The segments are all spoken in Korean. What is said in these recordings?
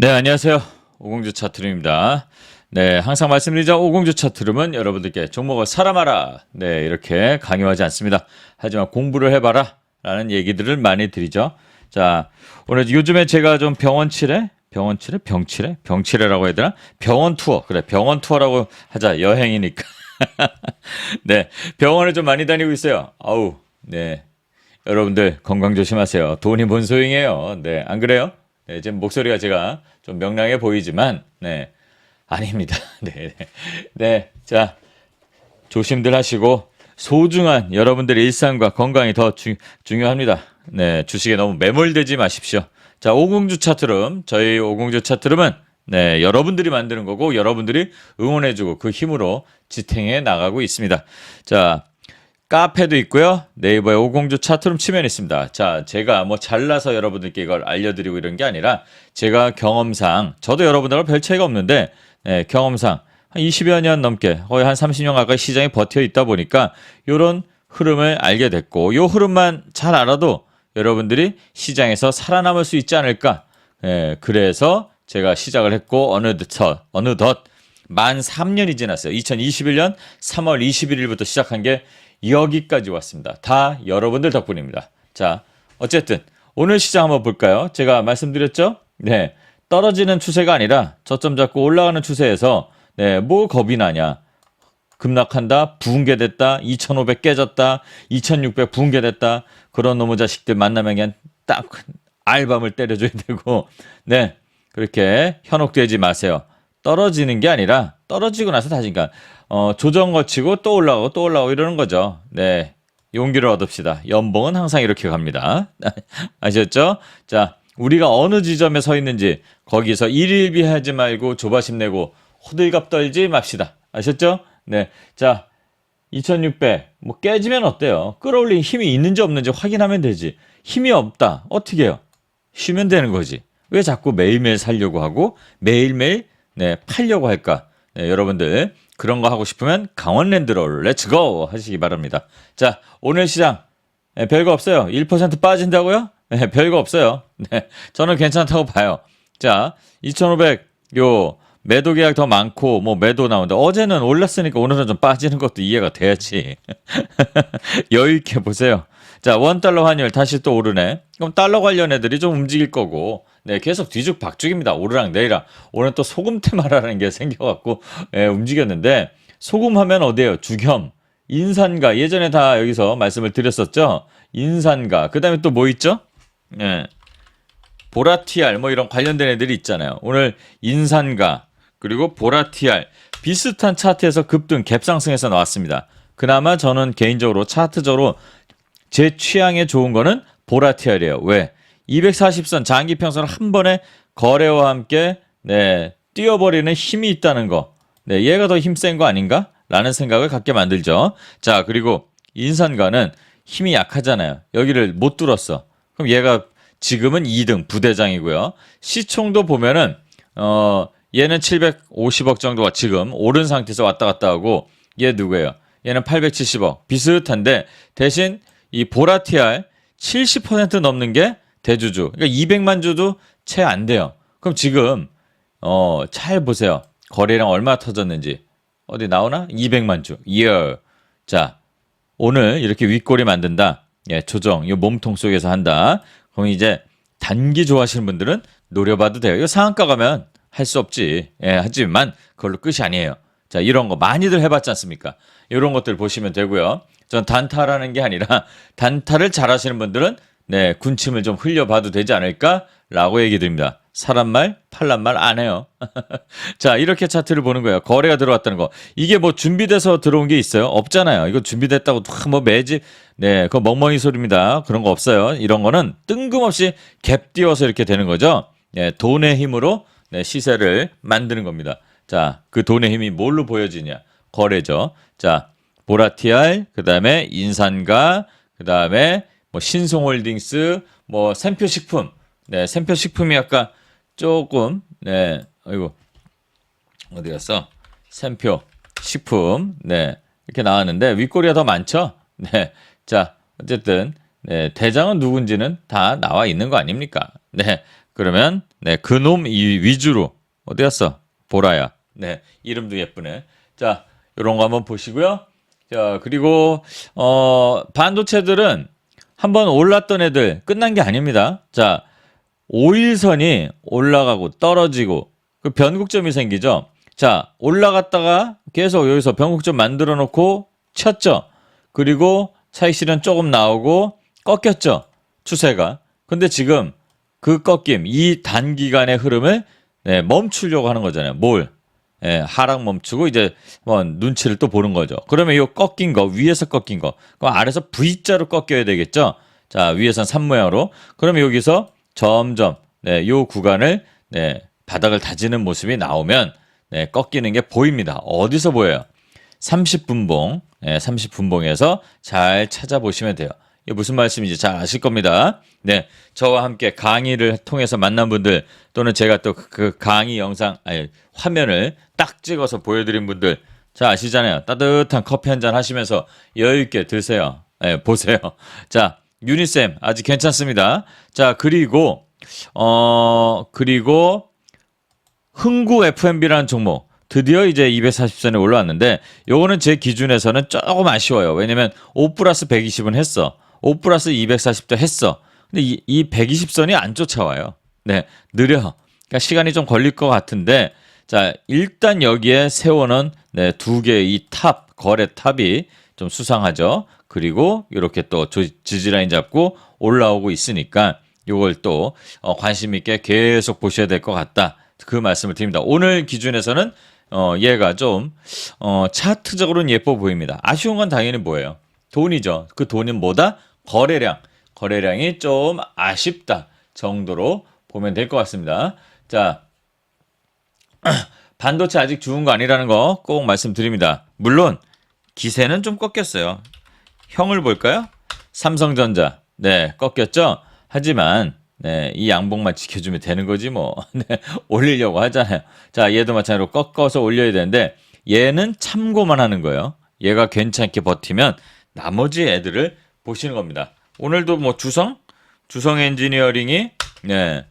네, 안녕하세요. 오공주 차트룸입니다. 네, 항상 말씀드리죠. 오공주 차트룸은 여러분들께 종목을 사라 마라. 네, 이렇게 강요하지 않습니다. 하지만 공부를 해봐라. 라는 얘기들을 많이 드리죠. 자, 오늘 요즘에 제가 좀 병원 칠해? 병원 칠해? 병칠해? 병칠해라고 해야 되나? 병원 투어. 그래, 병원 투어라고 하자. 여행이니까. 네, 병원을 좀 많이 다니고 있어요. 아우, 네. 여러분들 건강 조심하세요. 돈이 뭔 소용이에요. 네, 안 그래요? 네, 지금 목소리가 제가 좀 명랑해 보이지만, 네, 아닙니다. 네, 네. 네, 자, 조심들 하시고, 소중한 여러분들의 일상과 건강이 더 주, 중요합니다. 네, 주식에 너무 매몰되지 마십시오. 자, 오공주 차트룸, 저희 오공주 차트룸은 네, 여러분들이 만드는 거고, 여러분들이 응원해주고 그 힘으로 지탱해 나가고 있습니다. 자, 카페도 있고요. 네이버에 오공주 차트룸 치면 있습니다. 자, 제가 뭐 잘나서 여러분들께 이걸 알려드리고 이런 게 아니라 제가 경험상 저도 여러분들과 별 차이가 없는데 네, 경험상 한 20여 년 넘게 거의 한 30년 가까이 시장에 버텨 있다 보니까 이런 흐름을 알게 됐고 요 흐름만 잘 알아도 여러분들이 시장에서 살아남을 수 있지 않을까. 예, 그래서 제가 시작을 했고 어느덧 어느덧 만 3년이 지났어요. 2021년 3월 21일부터 시작한 게 여기까지 왔습니다. 다 여러분들 덕분입니다. 자, 어쨌든 오늘 시장 한번 볼까요? 제가 말씀드렸죠? 네. 떨어지는 추세가 아니라 저점 잡고 올라가는 추세에서 네, 뭐 겁이 나냐? 급락한다, 붕괴됐다, 2,500 깨졌다, 2,600 붕괴됐다. 그런 놈의 자식들 만나면 그냥 딱 알밤을 때려줘야 되고, 네. 그렇게 현혹되지 마세요. 떨어지는 게 아니라 떨어지고 나서 다시 그러니까 어, 조정 거치고 또 올라가고 또 올라가고 이러는 거죠. 네. 용기를 얻읍시다. 연봉은 항상 이렇게 갑니다. 아셨죠? 자, 우리가 어느 지점에 서 있는지 거기서 일일비 하지 말고 조바심 내고 호들갑 떨지 맙시다. 아셨죠? 네. 자, 2600. 뭐 깨지면 어때요? 끌어올린 힘이 있는지 없는지 확인하면 되지. 힘이 없다. 어떻게 해요? 쉬면 되는 거지. 왜 자꾸 매일매일 살려고 하고 매일매일 네, 팔려고 할까? 네, 여러분들 그런 거 하고 싶으면 강원랜드로 렛츠고 하시기 바랍니다. 자, 오늘 시장 네, 별거 없어요. 1% 빠진다고요? 네, 별거 없어요. 네, 저는 괜찮다고 봐요. 자, 2,500 요 매도 계약 더 많고 뭐 매도 나오는데 어제는 올랐으니까 오늘은 좀 빠지는 것도 이해가 돼야지. 여유 있게 보세요. 자, 원 달러 환율 다시 또 오르네. 그럼 달러 관련 애들이 좀 움직일 거고, 네, 계속 뒤죽박죽입니다. 오르락 내리락. 오늘 또 소금 테마라는 게 생겨갖고, 예, 움직였는데, 소금 하면 어디에요? 주겸, 인산가. 예전에 다 여기서 말씀을 드렸었죠? 인산가. 그 다음에 또 뭐 있죠? 예. 보라티알, 뭐 이런 관련된 애들이 있잖아요. 오늘 인산가, 그리고 보라티알. 비슷한 차트에서 급등, 갭상승해서 나왔습니다. 그나마 저는 개인적으로 차트적으로 제 취향에 좋은 거는 보라티알이에요. 왜? 240선 장기 평선을 한 번에 거래와 함께 네, 뛰어버리는 힘이 있다는 거. 네, 얘가 더 힘센 거 아닌가? 라는 생각을 갖게 만들죠. 자, 그리고 인산가는 힘이 약하잖아요. 여기를 못 뚫었어. 그럼 얘가 지금은 2등 부대장이고요. 시총도 보면은 어 얘는 750억 정도가 지금 오른 상태에서 왔다 갔다 하고 얘 누구예요? 얘는 870억 비슷한데 대신 이 보라티알 70% 넘는 게 대주주. 그러니까 200만 주도 채 안 돼요. 그럼 지금 어, 잘 보세요. 거래량 얼마 터졌는지. 어디 나오나? 200만 주. year. 자, 오늘 이렇게 윗꼬리 만든다. 예, 조정. 이 몸통 속에서 한다. 그럼 이제 단기 좋아하시는 분들은 노려봐도 돼요. 이거 상한가 가면 할 수 없지. 예, 하지만 그걸로 끝이 아니에요. 자, 이런 거 많이들 해봤지 않습니까? 이런 것들 보시면 되고요. 전 단타라는 게 아니라 단타를 잘 하시는 분들은 네, 군침을 좀 흘려봐도 되지 않을까라고 얘기 드립니다. 사람 말, 팔란 말 안 해요. 자, 이렇게 차트를 보는 거예요. 거래가 들어왔다는 거. 이게 뭐 준비돼서 들어온 게 있어요? 없잖아요. 이거 준비됐다고 뭐 매집, 네, 그거 멍멍이 소리입니다. 그런 거 없어요. 이런 거는 뜬금없이 갭 띄워서 이렇게 되는 거죠. 네, 돈의 힘으로 네, 시세를 만드는 겁니다. 자, 그 돈의 힘이 뭘로 보여지냐? 거래죠. 자, 보라티알, 그 다음에 인산가, 그 다음에 뭐 신송홀딩스, 뭐 샘표식품. 네, 샘표식품이 아까 조금, 네, 아이고, 어디 갔어? 샘표, 식품, 네, 이렇게 나왔는데 윗꼬리가 더 많죠? 네, 자, 어쨌든, 네, 대장은 누군지는 다 나와 있는 거 아닙니까? 네, 그러면 네, 그놈 이 위주로 어디 갔어? 보라야. 네, 이름도 예쁘네. 자, 요런 거 한번 보시고요. 자, 그리고 어 반도체들은 한번 올랐던 애들 끝난 게 아닙니다. 자, 5일선이 올라가고 떨어지고 그 변곡점이 생기죠. 자, 올라갔다가 계속 여기서 변곡점 만들어 놓고 쳤죠. 그리고 차익실현 조금 나오고 꺾였죠. 추세가. 근데 지금 그 꺾임, 이 단기간의 흐름을 네, 멈추려고 하는 거잖아요. 뭘? 예, 하락 멈추고 이제 뭐 눈치를 또 보는 거죠. 그러면 이 꺾인 거 위에서 꺾인 거, 그럼 아래서 V자로 꺾여야 되겠죠. 자 위에선 3 모양으로. 그러면 여기서 점점 네, 요 구간을 네, 바닥을 다지는 모습이 나오면 네, 꺾이는 게 보입니다. 어디서 보여요? 30분봉, 네, 30분봉에서 잘 찾아보시면 돼요. 무슨 말씀인지 잘 아실 겁니다. 네, 저와 함께 강의를 통해서 만난 분들 또는 제가 또 그 강의 영상 아니 화면을 딱 찍어서 보여드린 분들 자 아시잖아요. 따뜻한 커피 한 잔 하시면서 여유 있게 드세요. 네, 보세요. 자 유니쌤 아직 괜찮습니다. 자 그리고 어 그리고 흥구 FMB라는 종목 드디어 이제 240선에 올라왔는데 요거는 제 기준에서는 조금 아쉬워요. 왜냐면 5 플러스 120은 했어. 5 플러스 240도 했어. 근데 이, 이 120선이 안 쫓아와요. 네, 느려. 그러니까 시간이 좀 걸릴 것 같은데 자 일단 여기에 세워놓은 네, 두 개의 이 탑 거래 탑이 좀 수상하죠. 그리고 이렇게 또 조- 지지라인 잡고 올라오고 있으니까 요걸 또 어, 관심 있게 계속 보셔야 될 것 같다. 그 말씀을 드립니다. 오늘 기준에서는 어, 얘가 좀 어, 차트적으로는 예뻐 보입니다. 아쉬운 건 당연히 뭐예요? 돈이죠. 그 돈은 뭐다? 거래량. 거래량이 좀 아쉽다 정도로 보면 될 것 같습니다. 자, 반도체 아직 죽은 거 아니라는 거 꼭 말씀드립니다. 물론 기세는 좀 꺾였어요. 형을 볼까요? 삼성전자. 네, 꺾였죠? 하지만 네, 이 양봉만 지켜주면 되는 거지 뭐. 네, 올리려고 하잖아요. 자, 얘도 마찬가지로 꺾어서 올려야 되는데 얘는 참고만 하는 거예요. 얘가 괜찮게 버티면 나머지 애들을 보시는 겁니다. 오늘도 뭐 주성? 주성 엔지니어링이 네,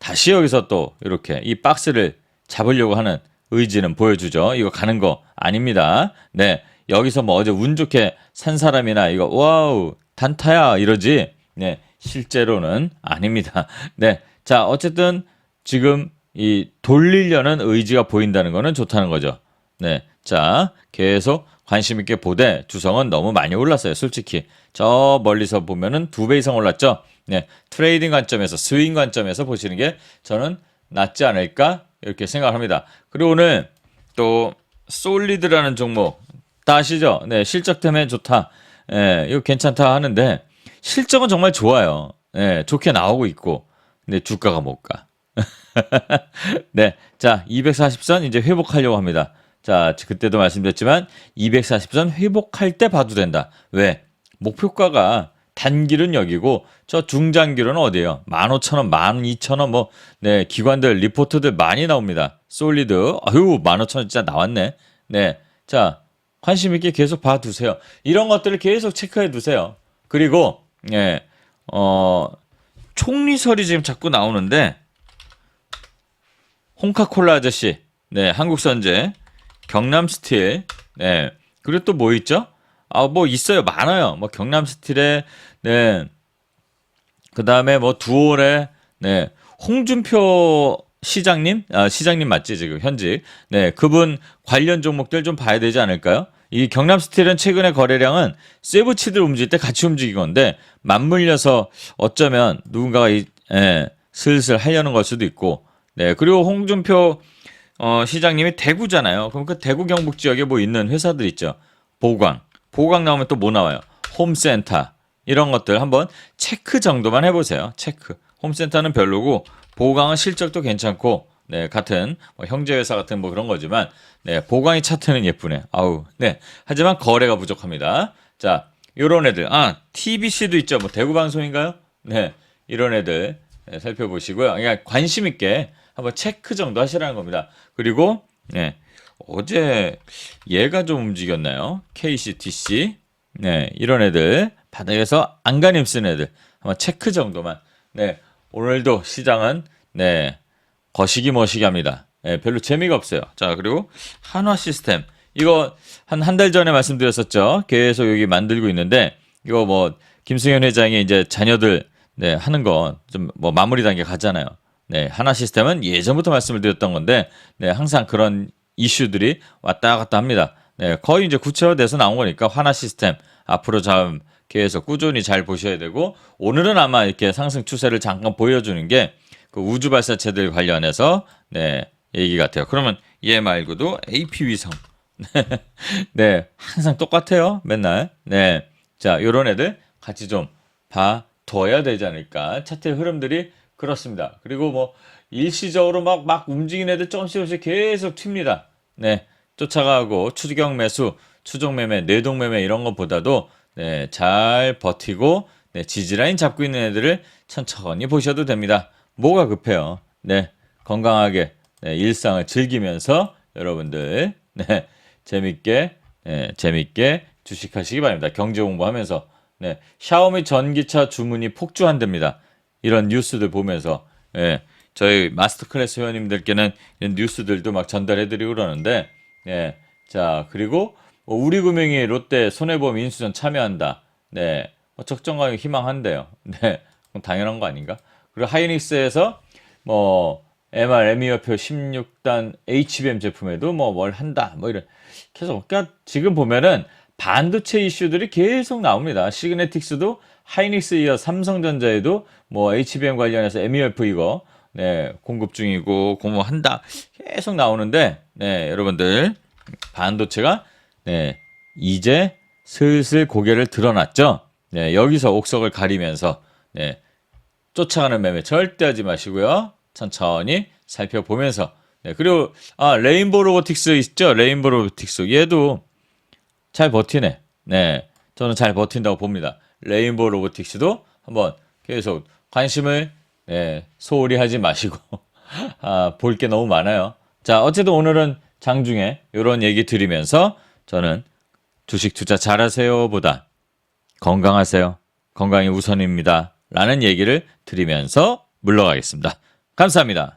다시 여기서 또 이렇게 이 박스를 잡으려고 하는 의지는 보여주죠. 이거 가는 거 아닙니다. 네. 여기서 뭐 어제 운 좋게 산 사람이나 이거 와우 단타야 이러지. 네. 실제로는 아닙니다. 네. 자, 어쨌든 지금 이 돌리려는 의지가 보인다는 거는 좋다는 거죠. 네. 자, 계속 관심 있게 보되 주성은 너무 많이 올랐어요. 솔직히. 저 멀리서 보면은 두 배 이상 올랐죠. 네. 트레이딩 관점에서 스윙 관점에서 보시는 게 저는 낫지 않을까 이렇게 생각합니다. 그리고 오늘 또 솔리드라는 종목 다 아시죠? 네, 실적 때문에 좋다. 예, 이거 괜찮다 하는데 실적은 정말 좋아요. 예, 좋게 나오고 있고. 근데 주가가 못 가. 네. 자, 240선 이제 회복하려고 합니다. 자, 그때도 말씀드렸지만 240선 회복할 때 봐도 된다. 왜? 목표가가 단기는 여기고 저 중장기로는 어디예요? 15,000원, 12,000원 뭐 네, 기관들 리포트들 많이 나옵니다. 솔리드. 아유, 15,000원 진짜 나왔네. 네. 자, 관심 있게 계속 봐 두세요. 이런 것들을 계속 체크해 두세요. 그리고 예. 어 총리설이 지금 자꾸 나오는데 홍카콜라 아저씨, 네, 한국선제, 경남스틸, 네, 그리고 또 뭐 있죠? 아, 뭐 있어요, 많아요. 뭐 경남스틸에, 네, 그 다음에 뭐 두올에, 네, 홍준표 시장님, 아, 시장님 맞지? 지금 현직, 네, 그분 관련 종목들 좀 봐야 되지 않을까요? 이 경남스틸은 최근에 거래량은 세부치들 움직일 때 같이 움직인 건데 맞물려서 어쩌면 누군가가 이, 예, 슬슬 하려는 걸 수도 있고. 네. 그리고 홍준표 어, 시장님이 대구잖아요. 그럼 그 대구 경북 지역에 뭐 있는 회사들 있죠. 보광, 보광 나오면 또 뭐 나와요? 홈센터 이런 것들 한번 체크 정도만 해보세요. 체크. 홈센터는 별로고 보광은 실적도 괜찮고 네 같은 뭐 형제 회사 같은 뭐 그런 거지만 네 보광이 차트는 예쁘네. 아우 네 하지만 거래가 부족합니다. 자 요런 애들 아 TBC도 있죠. 뭐 대구 방송인가요? 네 이런 애들 네, 살펴보시고요. 그러니까 관심 있게 한번 체크 정도 하시라는 겁니다. 그리고 네 어제 얘가 좀 움직였나요? KCTC 네 이런 애들 바닥에서 안간힘 쓴 애들 한번 체크 정도만 네 오늘도 시장은 네. 거시기 머시기 합니다. 예, 별로 재미가 없어요. 자, 그리고 한화 시스템. 이거 한 한 달 전에 말씀드렸었죠. 계속 여기 만들고 있는데 이거 뭐 김승현 회장이 이제 자녀들 네, 하는 거좀뭐 마무리 단계 가잖아요. 네, 한화 시스템은 예전부터 말씀을 드렸던 건데 네, 항상 그런 이슈들이 왔다 갔다 합니다. 네, 거의 이제 구체화돼서 나온 거니까 한화 시스템 앞으로 참 계속 꾸준히 잘 보셔야 되고 오늘은 아마 이렇게 상승 추세를 잠깐 보여주는 게 그 우주 발사체들 관련해서 네 얘기 같아요. 그러면 얘 말고도 AP 위성 네 항상 똑같아요. 맨날 네 자 요런 애들 같이 좀 봐둬야 되지 않을까 차트의 흐름들이 그렇습니다. 그리고 뭐 일시적으로 막 막 움직이는 애들 조금씩 조금씩 계속 튑니다. 네 쫓아가고 추경 매수, 추종 매매, 내동 매매 이런 것보다도 네, 잘 버티고 네, 지지라인 잡고 있는 애들을 천천히 보셔도 됩니다. 뭐가 급해요? 네, 건강하게 네, 일상을 즐기면서 여러분들 네, 재밌게 네, 재밌게 주식하시기 바랍니다. 경제 공부하면서 네, 샤오미 전기차 주문이 폭주한답니다. 이런 뉴스들 보면서 예, 저희 마스터 클래스 회원님들께는 이런 뉴스들도 막 전달해드리고 그러는데 예, 자 그리고 뭐 우리 금융이 롯데 손해보험 인수전 참여한다. 네, 뭐 적정하게 희망한대요. 네, 당연한 거 아닌가? 그리고 하이닉스에서 뭐 MR, ME와표 16단 HBM 제품에도 뭐 뭘 한다. 뭐 이런 계속 그러니까 지금 보면은 반도체 이슈들이 계속 나옵니다. 시그네틱스도 하이닉스 이어 삼성전자에도 뭐 HBM 관련해서 MEF 이거 네, 공급 중이고 공모한다. 계속 나오는데 네, 여러분들 반도체가 네, 이제 슬슬 고개를 드러났죠. 네, 여기서 옥석을 가리면서 네, 쫓아가는 매매 절대 하지 마시고요. 천천히 살펴보면서 네, 그리고 아 레인보 로보틱스 있죠? 레인보 로보틱스 얘도 잘 버티네. 네, 저는 잘 버틴다고 봅니다. 레인보 로보틱스도 한번 계속 관심을 네, 소홀히 하지 마시고 아, 볼 게 너무 많아요. 자, 어쨌든 오늘은 장중에 이런 얘기 드리면서 저는 주식 투자 잘하세요 보다 건강하세요. 건강이 우선입니다. 라는 얘기를 드리면서 물러가겠습니다. 감사합니다.